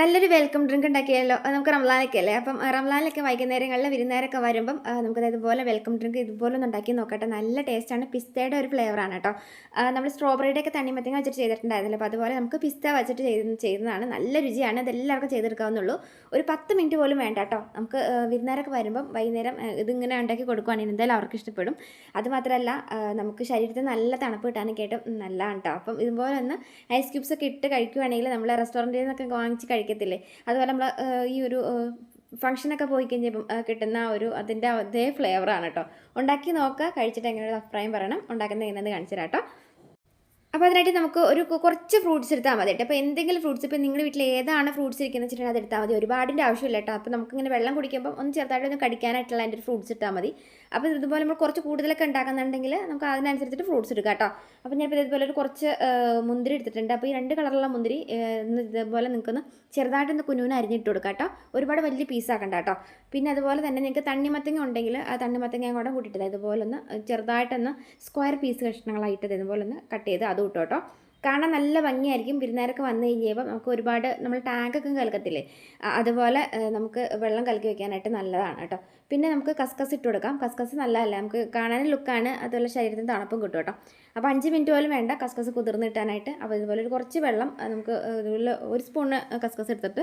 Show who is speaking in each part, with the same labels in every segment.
Speaker 1: നല്ലൊരു welcome drink ഉണ്ടാക്കിയാലോ? നമുക്ക് റംലാനൊക്കെ അല്ലേ? അപ്പം റംലാനിലൊക്കെ വൈകുന്നേരങ്ങളിൽ വിരുന്നേരൊക്കെ വരുമ്പം നമുക്ക് ഇതുപോലെ വെൽക്കം ഡ്രിങ്ക് ഇതുപോലെ ഒന്ന് ഉണ്ടാക്കി നോക്കട്ടെ. നല്ല ടേസ്റ്റാണ് പിസ്തയുടെ ഒരു ഫ്ലേവറാണ് കേട്ടോ. നമ്മൾ സ്ട്രോബെറിയുടെ ഒക്കെ തണ്ണിമത്തങ്ങ വെച്ചിട്ട് ചെയ്തിട്ടുണ്ടായിരുന്നല്ലോ. അപ്പോൾ അതുപോലെ നമുക്ക് പിസ്ത വെച്ചിട്ട് ചെയ്ത് ചെയ്യുന്നതാണ്. നല്ല രുചിയാണ്. ഇത് എല്ലാവർക്കും ചെയ്തെടുക്കാവുന്നുള്ളൂ ഒരു പത്ത് മിനിറ്റ് പോലും വേണ്ട കേട്ടോ. നമുക്ക് വിരുന്നേരൊക്കെ വരുമ്പം വൈകുന്നേരം ഇതിങ്ങനെ ഉണ്ടാക്കി കൊടുക്കുകയാണെങ്കിൽ എന്തായാലും അവർക്ക് ഇഷ്ടപ്പെടും. അതുമാത്രമല്ല നമുക്ക് ശരീരത്തിന് നല്ല തണുപ്പ് കിട്ടാനൊക്കെ ആയിട്ട് നല്ലതാണ് കേട്ടോ. അപ്പം ഇതുപോലെ ഒന്ന് ഐസ് ക്യൂബ്സ് ഒക്കെ ഇട്ട് കഴിക്കുകയാണെങ്കിൽ നമ്മൾ റെസ്റ്റോറന്റിൽ നിന്നൊക്കെ വാങ്ങിച്ച് കഴിക്കത്തില്ലേ? അതുപോലെ നമ്മൾ ഈ ഒരു ഫംഗ്ഷനൊക്കെ പോയി കഴിഞ്ഞപ്പം കിട്ടുന്ന ഒരു അതിന്റെ അതേ ഫ്ലേവറാണ് കേട്ടോ. ഉണ്ടാക്കി നോക്കുക കഴിച്ചിട്ട് എങ്ങനെയുള്ള അഭിപ്രായം പറയണം. ഉണ്ടാക്കുന്നത് എങ്ങനെയെന്ന് കാണിച്ചു തരാം കേട്ടോ. അപ്പോൾ അതിനായിട്ട് നമുക്ക് ഒരു കുറച്ച് ഫ്രൂട്ട്സ് എടുത്താൽ മതി കേട്ടോ. അപ്പോൾ എന്തെങ്കിലും ഫ്രൂട്ട്സ് ഇപ്പോൾ നിങ്ങളുടെ വീട്ടിൽ ഏതാണ് ഫ്രൂട്ട്സ് ഇരിക്കുന്നത് വെച്ചിട്ടുണ്ടെങ്കിൽ അത് എടുത്താൽ മതി. ഒരുപാടിന്റെ ആവശ്യമില്ല കേട്ടോ. അപ്പോൾ നമുക്കിങ്ങനെ വെള്ളം കുടിക്കുമ്പോൾ ഒന്ന് ചെറുതായിട്ട് ഒന്ന് കടിക്കാനായിട്ടുള്ള അതിന്റെ ഫ്രൂട്ട്സ് ഇട്ടാൽ മതി. അപ്പോൾ ഇതുപോലെ നമ്മൾ കുറച്ച് കൂടുതലൊക്കെ ഉണ്ടാക്കുന്നുണ്ടെങ്കിൽ നമുക്ക് അതിനനുസരിച്ചിട്ട് ഫ്രൂട്ട്സ് എടുക്കാം കേട്ടോ. അപ്പോൾ ഞാനിപ്പോൾ ഇതുപോലെ ഒരു കുറച്ച് മുന്തിരി എടുത്തിട്ടുണ്ട്. അപ്പോൾ ഈ രണ്ട് കളറുള്ള മുന്തിരി ഇതുപോലെ നിങ്ങൾക്കൊന്ന് ചെറുതായിട്ടൊന്ന് കുനുവിന് അരിഞ്ഞിട്ട് കൊടുക്കാം കേട്ടോ. ഒരുപാട് വലിയ പീസാക്കണ്ട കേട്ടോ. പിന്നെ അതുപോലെ തന്നെ നിങ്ങൾക്ക് തണ്ണിമത്തങ്ങ ഉണ്ടെങ്കിൽ ആ തണ്ണിമത്തങ്ങ കൂടെ കൂട്ടിയിട്ട് ഇതുപോലെ ഒന്ന് ചെറുതായിട്ടൊന്ന് സ്ക്വയർ പീസ് കഷ്ണങ്ങളായിട്ട് ഇതുപോലെ ഒന്ന് കട്ട് ചെയ്ത് അതും ഇട്ടോ കേട്ടോ. കാണാൻ നല്ല ഭംഗിയായിരിക്കും. വിരുന്നേരൊക്കെ വന്നു കഴിയുമ്പോൾ നമുക്ക് ഒരുപാട് നമ്മൾ ടാങ്കൊക്കെ കലക്കത്തില്ലേ? അതുപോലെ നമുക്ക് വെള്ളം കലക്കി വെക്കാനായിട്ട് നല്ലതാണ് കേട്ടോ. പിന്നെ നമുക്ക് കസ്കസ് ഇട്ട് കൊടുക്കാം. കസ്കസ് നല്ലതല്ല. നമുക്ക് കാണാനും ലുക്കാണ്. അതുപോലെ ശരീരത്തിന് തണുപ്പും കിട്ടും കേട്ടോ. അപ്പോൾ അഞ്ച് മിനിറ്റ് പോലും വേണ്ട കസ്കസ് കുതിർന്ന് കിട്ടാനായിട്ട് അപ്പോൾ ഇതുപോലെ ഒരു കുറച്ച് വെള്ളം നമുക്ക് ഇതുപോലെ ഒരു സ്പൂണ് കസ്കസ് എടുത്തിട്ട്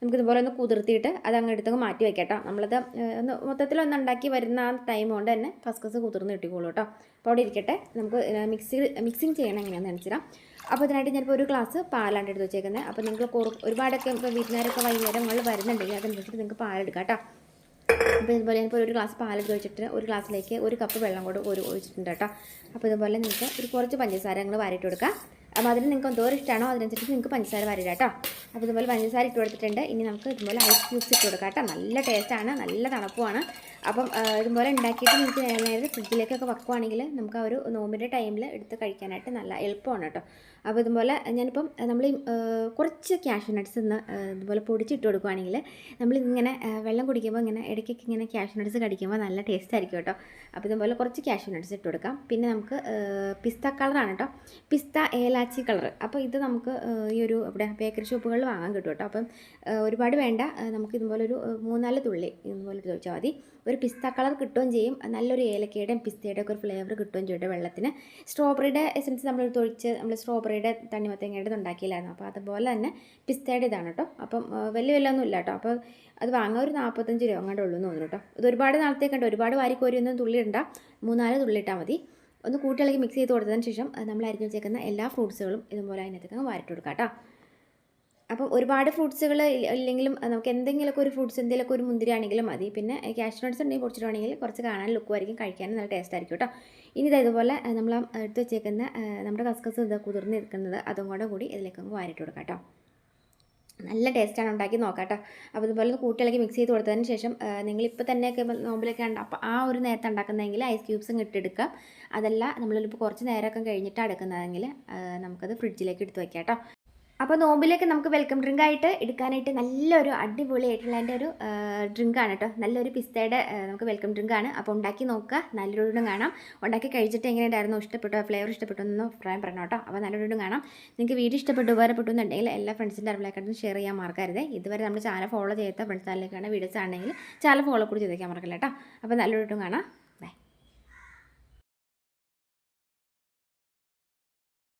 Speaker 1: നമുക്ക് ഇതുപോലെ ഒന്ന് കുതിർത്തിയിട്ട് അത് അങ്ങ് എടുത്തങ്ങ് മാറ്റി വെക്കാം കേട്ടോ. നമ്മളത് ഒന്ന് മൊത്തത്തിൽ ഒന്ന് ഉണ്ടാക്കി വരുന്ന ആ ടൈം കൊണ്ട് തന്നെ കസ്കസ് കുതിർന്ന് കിട്ടിക്കോളൂ കേട്ടോ. അപ്പോൾ അവിടെ ഇരിക്കട്ടെ. നമുക്ക് മിക്സി മിക്സിങ് ചെയ്യണം എങ്ങനെയാണെന്ന് കാണിച്ചുതരാം. അപ്പോൾ ഇതിനായിട്ട് ഞാനിപ്പോൾ ഒരു ഗ്ലാസ് പാലാണ് എടുത്ത് വെച്ചേക്കുന്നത് അപ്പോൾ നിങ്ങൾ ഒരുപാടൊക്കെ ഇപ്പോൾ വീട്ടുകാരൊക്കെ വൈകുന്നേരം നിങ്ങൾ വരുന്നുണ്ടെങ്കിൽ അതനുസരിച്ചിട്ട് നിങ്ങൾക്ക് പാലെടുക്കാം കേട്ടോ. അപ്പോൾ ഇതുപോലെ ഞാനിപ്പോൾ ഒരു ഗ്ലാസ് പാലെടുത്ത് വെച്ചിട്ട് ഒരു ഗ്ലാസ്സിലേക്ക് ഒരു കപ്പ് വെള്ളം കൂടെ ഒരു ഒഴിച്ചിട്ടുണ്ട് കേട്ടോ. അപ്പോൾ ഇതുപോലെ നിങ്ങൾക്ക് ഒരു കുറച്ച് പഞ്ചസാര നിങ്ങൾ വാരിയിട്ട് കൊടുക്കാം. അപ്പോൾ അതിന് നിങ്ങൾക്ക് എന്തോരം ഇഷ്ടമാണോ അതിനനുസരിച്ച് നിങ്ങൾക്ക് പഞ്ചസാര വരിക കേട്ടോ. അപ്പോൾ ഇതുപോലെ പഞ്ചസാര ഇട്ട് കൊടുത്തിട്ടുണ്ട്. ഇനി നമുക്ക് ഇതുപോലെ ഐസ് ക്യൂബ്സ് ഇട്ട് കൊടുക്കാം കേട്ടോ. നല്ല ടേസ്റ്റാണ് നല്ല തണുപ്പുമാണ് അപ്പം ഇതുപോലെ ഉണ്ടാക്കിയിട്ട് നമുക്ക് നേരെ ഫ്രിഡ്ജിലേക്കൊക്കെ വെക്കുവാണെങ്കിൽ നമുക്ക് ആ ഒരു നോമ്പിന്റെ ടൈമിൽ എടുത്ത് കഴിക്കാനായിട്ട് നല്ല എളുപ്പമാണ് കേട്ടോ. അപ്പോൾ ഇതുപോലെ ഞാനിപ്പം നമ്മൾ കുറച്ച് ക്യാഷ് നട്ട്സ് ഇന്ന് ഇതുപോലെ പൊടിച്ചിട്ട് കൊടുക്കുവാണെങ്കിൽ നമ്മൾ ഇങ്ങനെ വെള്ളം കുടിക്കുമ്പോൾ ഇങ്ങനെ ഇടയ്ക്കൊക്കെ ഇങ്ങനെ ക്യാഷ് നട്ട്സ് കടിക്കുമ്പോൾ നല്ല ടേസ്റ്റ് ആയിരിക്കും കേട്ടോ. അപ്പോൾ ഇതുപോലെ കുറച്ച് ക്യാഷ് നട്ട്സ് ഇട്ട് കൊടുക്കാം. പിന്നെ നമുക്ക് പിസ്ത കളറാണ് കേട്ടോ. പിസ്ത ഏലാച്ചി കളർ. അപ്പോൾ ഇത് നമുക്ക് ഈ ഒരു ഇവിടെ ബേക്കറി ഷോപ്പുകളിൽ വാങ്ങാൻ കിട്ടും കേട്ടോ. അപ്പം ഒരുപാട് വേണ്ട. നമുക്ക് ഇതുപോലെ ഒരു മൂന്നാൽ തുള്ളി ഇതുപോലെ ചോദിച്ചാൽ മതി. ഒരു പിസ്ത കളർ കിട്ടുകയും ചെയ്യും. നല്ലൊരു ഏലക്കയുടെയും പിസ്തയുടെ ഒക്കെ ഒരു ഫ്ലേവർ കിട്ടുകയും ചെയ്യും വെള്ളത്തിന്. സ്ട്രോബെറിയുടെ എസൻസ് നമ്മൾ തൊഴിച്ച് നമ്മൾ സ്ട്രോബെറിയുടെ തണ്ണിമത്തങ്ങയുടെ ഉണ്ടാക്കിയില്ലായിരുന്നു. അപ്പോൾ അതുപോലെ തന്നെ പിസ്തയുടെ ഇതാണ് കേട്ടോ. അപ്പം വലിയ വലിയ വില ഒന്നും ഇല്ല കേട്ടോ. അപ്പോൾ അത് വാങ്ങാൻ ഒരു നാൽപ്പത്തഞ്ച് രൂപ അങ്ങോട്ട് ഉള്ളൂ എന്ന് തോന്നുന്നു കേട്ടോ. ഇത് ഒരുപാട് നാളത്തേക്കുണ്ട് ഒരുപാട് വാരിക്കോരിയൊന്നും ഒന്നും തുള്ളി ഇടണ്ട. മൂന്നാൽ തുള്ളി ഇട്ടാൽ മതി. ഒന്ന് കൂട്ടിയിളക്കി മിക്സ് ചെയ്ത് കൊടുത്തതിന് ശേഷം നമ്മൾ അരിഞ്ഞു വെച്ചേക്കുന്ന എല്ലാ ഫ്രൂട്ട്സുകളും ഇതുപോലെ അതിനകത്തേക്ക് വാരിട്ട് കൊടുക്കാം കേട്ടോ. അപ്പം ഒരുപാട് ഫ്രൂട്ട്സുകൾ ഇല്ലെങ്കിലും നമുക്ക് എന്തെങ്കിലുമൊക്കെ ഒരു ഫ്രൂട്ട്സ് എന്തെങ്കിലുമൊക്കെ ഒരു മുന്തിരി ആണെങ്കിലും മതി. പിന്നെ ക്യാഷ് നട്ട്സ് ഉണ്ടെങ്കിൽ പൊടിച്ചിട്ടുണ്ടെങ്കിൽ കുറച്ച് കാണാൻ ലുക്കും ആയിരിക്കും കഴിക്കാനും നല്ല ടേസ്റ്റ് ആയിരിക്കും കേട്ടോ. ഇനി ഇത് ഇതുപോലെ നമ്മൾ എടുത്ത് വെച്ചേക്കുന്ന നമ്മുടെ കസ്കസ് ഇത് കുതിർന്ന് നിൽക്കുന്നത് അതും കൂടെ കൂടി ഇതിലേക്ക് അങ്ങ് വാരിട്ട് കൊടുക്കാം കേട്ടോ. നല്ല ടേസ്റ്റാണ് ഉണ്ടാക്കി നോക്കാം കേട്ടോ. അപ്പോൾ ഇതുപോലെ ഒന്ന് കൂട്ടിയിളക്കി മിക്സ് ചെയ്ത് കൊടുത്തതിന് ശേഷം നിങ്ങളിപ്പോൾ തന്നെയൊക്കെ നോമ്പിലൊക്കെ ഉണ്ട് അപ്പോൾ ആ ഒരു നേരത്തെ ഉണ്ടാക്കുന്നതെങ്കിൽ ഐസ് ക്യൂബ്സും ഇട്ടെടുക്കുക. അതല്ല നമ്മളിപ്പോൾ കുറച്ച് നേരമൊക്കെ കഴിഞ്ഞിട്ട് അടുക്കുന്നതെങ്കിൽ നമുക്കത് ഫ്രിഡ്ജിലേക്ക് എടുത്ത് വയ്ക്കാം കേട്ടോ. അപ്പോൾ നോമ്പിലേക്ക് നമുക്ക് വെൽക്കം ഡ്രിങ്ക് ആയിട്ട് എടുക്കാനായിട്ട് നല്ലൊരു അടിപൊളിയായിട്ടുള്ള എന്റെ ഒരു ഡ്രിങ്കാണ് കേട്ടോ നല്ലൊരു പിസ്തയുടെ നമുക്ക് വെൽക്കം ഡ്രിങ്ക് ആണ്. അപ്പോൾ ഉണ്ടാക്കി നോക്കുക. നല്ലൊരുവിടും കാണാം. ഉണ്ടാക്കി കഴിച്ചിട്ട് എങ്ങനെ ഉണ്ടായിരുന്നു ഇഷ്ടപ്പെട്ടോ ഫ്ലേവർ ഇഷ്ടപ്പെട്ടോ എന്നൊന്നും അഭിപ്രായം പറഞ്ഞു കേട്ടോ അപ്പോൾ നല്ലൊരുവിടും കാണാം. നിങ്ങൾക്ക് വീഡിയോ ഇഷ്ടപ്പെട്ടു ഉപകാരപ്പെട്ടു എന്നുണ്ടെങ്കിൽ എല്ലാ ഫ്രണ്ട്സിന്റെ അറിവിലേക്കായിട്ടും ഷെയർ ചെയ്യാൻ മറക്കരുത്. ഇതുവരെ നമ്മൾ ചാനൽ ഫോളോ ചെയ്യാത്ത ഫ്രണ്ട്സ് ചാനലിലേക്കാണ് വീഡിയോസ് ആണെങ്കിൽ ചാനൽ ഫോളോ കൂടി ചെയ്തേക്കാൻ മറക്കില്ല കേട്ടോ അപ്പോൾ നല്ലൊരുവിടും കാണാം.